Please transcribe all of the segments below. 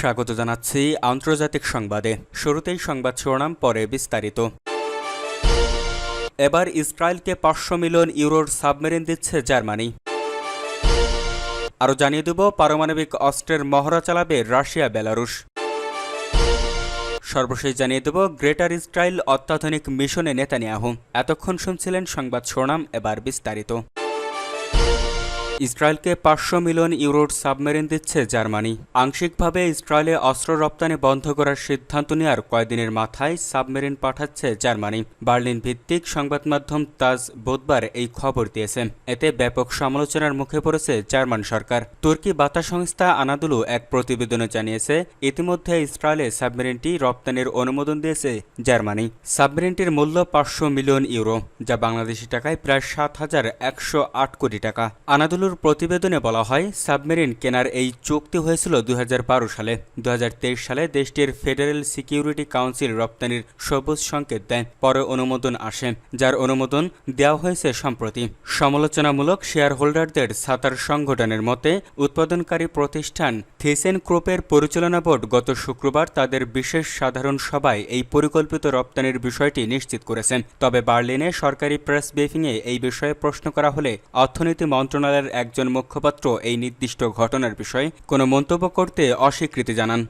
স্বাগত জানাচ্ছি আন্তর্জাতিক সংবাদে। শুরুতেই সংবাদ শিরোনাম, পরে বিস্তারিত। এবার ইসরায়েলকে পাঁচশো মিলিয়ন ইউরোর সাবমেরিন দিচ্ছে জার্মানি। আরও জানিয়ে দেব, পারমাণবিক অস্ত্রের মহড়া চালাবে রাশিয়া, বেলারুশ। সর্বশেষ জানিয়ে দেব, গ্রেটার ইসরায়েল অত্যাধুনিক মিশনে নেতানিয়াহু। এতক্ষণ শুনছিলেন সংবাদ শিরোনাম, এবার বিস্তারিত। ইসরায়েলকে পাঁচশো মিলিয়ন ইউরোর সাবমেরিন দিচ্ছে জার্মানি। আংশিকভাবে ইসরায়েলে অস্ত্র রপ্তানি বন্ধ করার সিদ্ধান্ত নেওয়ার কয়েকদিনের মাথায় সাবমেরিন পাঠাচ্ছে জার্মানি। বার্লিন ভিত্তিক সংবাদ মাধ্যম তাজ বুধবার এই খবর দিয়েছে। এতে ব্যাপক সমালোচনার মুখে পড়েছে জার্মান সরকার। তুর্কি বার্তা সংস্থা আনাদুলু এক প্রতিবেদনে জানিয়েছে, ইতিমধ্যে ইসরায়েলে সাবমেরিনটি রপ্তানির অনুমোদন দিয়েছে জার্মানি। সাবমেরিনটির মূল্য পাঁচশো মিলিয়ন ইউরো, যা বাংলাদেশি টাকায় প্রায় সাত হাজার একশো আট কোটি টাকা। আনাদুলুর প্রতিবেদনে বলা হয়, সাবমেরিন কেনার এই চুক্তি হয়েছিল দু হাজার বারো সালে। দু সালে দেশটির ফেডারেল সিকিউরিটি কাউন্সিল রপ্তানির সবুজ সংকেত দেয়, পরে অনুমোদন আসে, যার অনুমোদন দেওয়া হয়েছে সম্প্রতি। সমালোচনামূলক শেয়ার হোল্ডারদের সাতার সংগঠনের মতে, উৎপাদনকারী প্রতিষ্ঠান থিসেন ক্রোপের পরিচালনা বোর্ড গত শুক্রবার তাদের বিশেষ সাধারণ সভায় এই পরিকল্পিত রপ্তানির বিষয়টি নিশ্চিত করেছেন তবে বার্লিনে সরকারি প্রেস ব্রিফিংয়ে এই বিষয়ে প্রশ্ন করা হলে অর্থনীতি মন্ত্রণালয়ের একজন মুখপাত্র এই নির্দিষ্ট ঘটনার বিষয়ে কোনো মন্তব্য করতে অস্বীকৃতি জানান।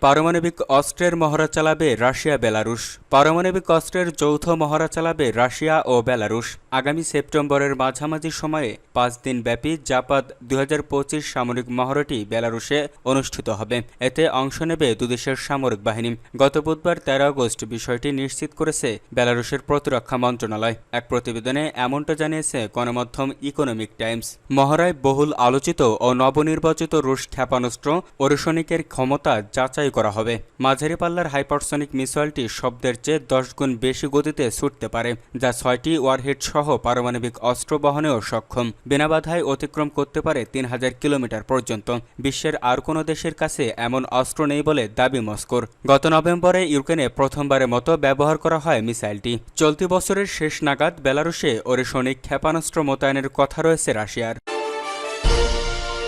পারমাণবিক অস্ত্রের মহড়া চালাবে রাশিয়া বেলারুশ পারমাণবিক অস্ত্রের যৌথ মহড়া চালাবে রাশিয়া ও বেলারুশ। আগামী সেপ্টেম্বরের মাঝামাঝি সময়ে পাঁচ দিন ব্যাপী জাপাত দু হাজার পঁচিশ সামরিক মহড়াটি বেলারুশে অনুষ্ঠিত হবে। এতে অংশ নেবে দুদেশের সামরিক বাহিনী। গত বুধবার তেরো আগস্ট বিষয়টি নিশ্চিত করেছে বেলারুশের প্রতিরক্ষা মন্ত্রণালয়। এক প্রতিবেদনে এমনটা জানিয়েছে গণমাধ্যম ইকোনমিক টাইমস। মহড়ায় বহুল আলোচিত ও নবনির্বাচিত রুশ ক্ষেপণাস্ত্র ওরিশনিকের ক্ষমতা যাচাই করা হবে। মাঝারি পাল্লার হাইপারসনিক মিসাইলটি শব্দের চেয়ে দশ গুণ বেশি গতিতে ছুটতে পারে, যা ছয়টি ওয়ারহেড সহ পারমাণবিক অস্ত্র বহনেও সক্ষম। বিনা বাধায় অতিক্রম করতে পারে তিন হাজার কিলোমিটার পর্যন্ত। বিশ্বের আর কোনো দেশের কাছে এমন অস্ত্র নেই বলে দাবি মস্কোর। গত নভেম্বরে ইউক্রেনে প্রথমবারের মতো ব্যবহার করা হয় মিসাইলটি। চলতি বছরের শেষ নাগাদ বেলারুশে ওরেশনিক ক্ষেপণাস্ত্র মোতায়েনের কথা রয়েছে রাশিয়ার।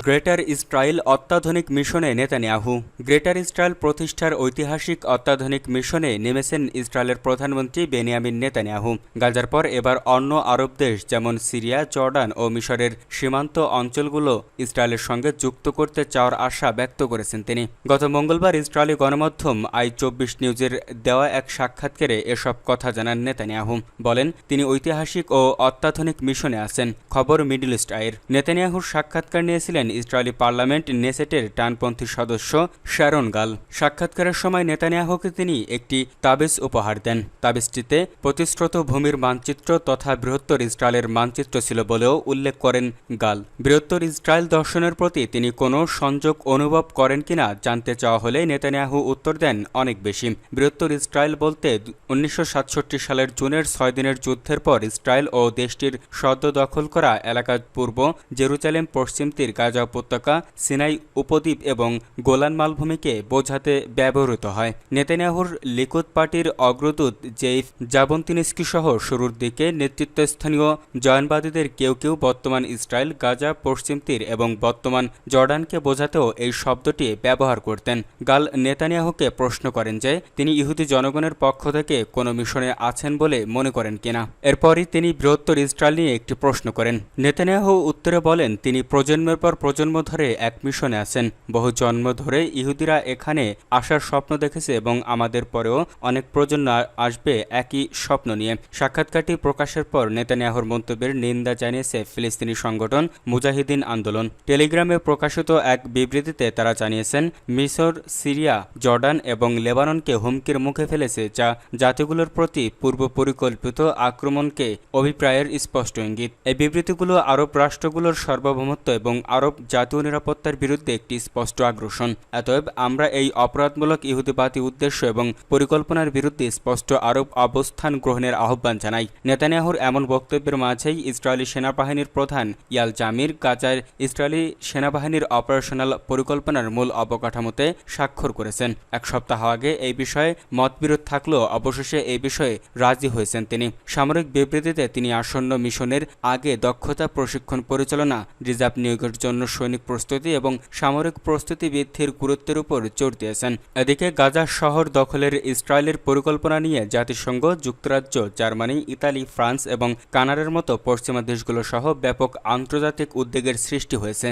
গ্রেটার ইসরায়েল অত্যাধুনিক মিশনে নেতানিয়াহু। গ্রেটার ইসরায়েল প্রতিষ্ঠার ঐতিহাসিক অত্যাধুনিক মিশনে নেমেছেন ইসরায়েলের প্রধানমন্ত্রী বেনিয়ামিন নেতানিয়াহু। গাজার পর এবার অন্য আরব দেশ যেমন সিরিয়া, জর্ডান ও মিশরের সীমান্ত অঞ্চলগুলো ইসরায়েলের সঙ্গে যুক্ত করতে চাওয়ার আশা ব্যক্ত করেছেন তিনি। গত মঙ্গলবার ইসরায়েলি গণমাধ্যম আই চব্বিশ নিউজের দেওয়া এক সাক্ষাৎকারে এসব কথা জানান নেতানিয়াহু। বলেন, তিনি ঐতিহাসিক ও অত্যাধুনিক মিশনে আছেন। খবর মিডল ইস্ট আয়ের নেতানিয়াহুর সাক্ষাৎকার নিয়েছিলেন ইসরায়েলি পার্লামেন্ট নেসেটের ডানপন্থী সদস্য শ্যারন গাল। সাক্ষাৎকারের সময় নেতানিয়াহুকে তিনি একটি তাবিজ উপহার দেন। তাবিজটিতে প্রতিশ্রুত ভূমির মানচিত্র তথা বৃহত্তর ইসরায়েলের মানচিত্র ছিল বলেও উল্লেখ করেন গাল। বৃহত্তর ইসরায়েল দর্শনের প্রতি তিনি কোনো সংযোগ অনুভব করেন কিনা জানতে চাওয়া হলে নেতানিয়াহু উত্তর দেন, অনেক বেশি। বৃহত্তর ইসরায়েল বলতে উনিশশো সাতষট্টি সালের জুনের ছয় দিনের যুদ্ধের পর ইসরায়েল ও দেশটির সদ্য দখল করা এলাকা পূর্ব জেরুজালেম পশ্চিম তীর গাজা উপত্যকা সিনাই উপদ্বীপ এবং গোলান মালভূমিকে বোঝাতে ব্যবহৃত হয়। নেতানিয়াহুর লিকুদ পার্টির অগ্রদূত জেইফ জাবন্তিনিস্কি সহ শুরুর দিকে নেতৃত্বস্থানীয় জয়নবাদীদের কেউ কেউ বর্তমান ইসরায়েল, গাজা, পশ্চিম তীর এবং বর্তমান জর্ডানকে বোঝাতেও এই শব্দটি ব্যবহার করতেন। গাল নেতানিয়াহুকে প্রশ্ন করেন যে, তিনি ইহুদি জনগণের পক্ষ থেকে কোনো মিশনে আছেন বলে মনে করেন কিনা? এরপরই তিনি বৃহত্তর ইসরায়েল নিয়ে একটি প্রশ্ন করেন। নেতানিয়াহু উত্তরে বলেন, তিনি প্রজন্মের পর প্রজন্ম ধরে এক মিশনে আছেন। বহু জন্ম ধরে ইহুদিরা এখানে আসার স্বপ্ন দেখেছে এবং আমাদের পরেও অনেক প্রজন্ম আসবে একই স্বপ্ন নিয়ে। সাক্ষাৎকারটি প্রকাশের পর নেতানিয়াহুর মন্তব্যের নিন্দা জানিয়েছে ফিলিস্তিনি সংগঠন মুজাহিদিন আন্দোলন। টেলিগ্রামে প্রকাশিত এক বিবৃতিতে তারা জানিয়েছেন মিশর সিরিয়া, জর্ডান এবং লেবাননকে হুমকির মুখে ফেলেছে যা জাতিগুলোর প্রতি পূর্ব পরিকল্পিত আক্রমণকে অভিপ্রায়ের স্পষ্ট ইঙ্গিত। এই বিবৃতিগুলো আরব রাষ্ট্রগুলোর সার্বভৌমত্ব এবং আরব জাতীয় নিরাপত্তার বিরুদ্ধে একটি স্পষ্ট আগ্রাসন। অতএব আমরা এই অপরাধমূলক ইহুদিবাদী উদ্দেশ্য এবং পরিকল্পনার বিরুদ্ধে স্পষ্ট আরব অবস্থান গ্রহণের আহ্বান জানাই। নেতানিয়াহুর এমন বক্তব্যের মাঝেই ইসরায়েলি সেনাবাহিনীর প্রধান ইয়াল জামির গাজার ইসরায়েলি সেনাবাহিনীর অপারেশনাল পরিকল্পনার মূল অবকাঠামোতে স্বাক্ষর করেছেন। এক সপ্তাহ আগে এই বিষয়ে মতবিরোধ থাকলেও অবশেষে এই বিষয়ে রাজি হয়েছেন তিনি। সামরিক বিবৃতিতে তিনি আসন্ন মিশনের আগে দক্ষতা প্রশিক্ষণ পরিচালনা, রিজার্ভ নিয়োগের জন্য সৈনিক প্রস্তুতি এবং সামরিক প্রস্তুতি বৃদ্ধির গুরুত্বের উপর জোর দিয়েছেন। এদিকে গাজা শহর দখলের ইসরায়েলের পরিকল্পনা নিয়ে জাতিসংঘ, যুক্তরাজ্য, জার্মানি, ইতালি, ফ্রান্স এবং কানাডার মতো পশ্চিমা দেশগুলো সহ ব্যাপক আন্তর্জাতিক উদ্বেগের সৃষ্টি হয়েছে।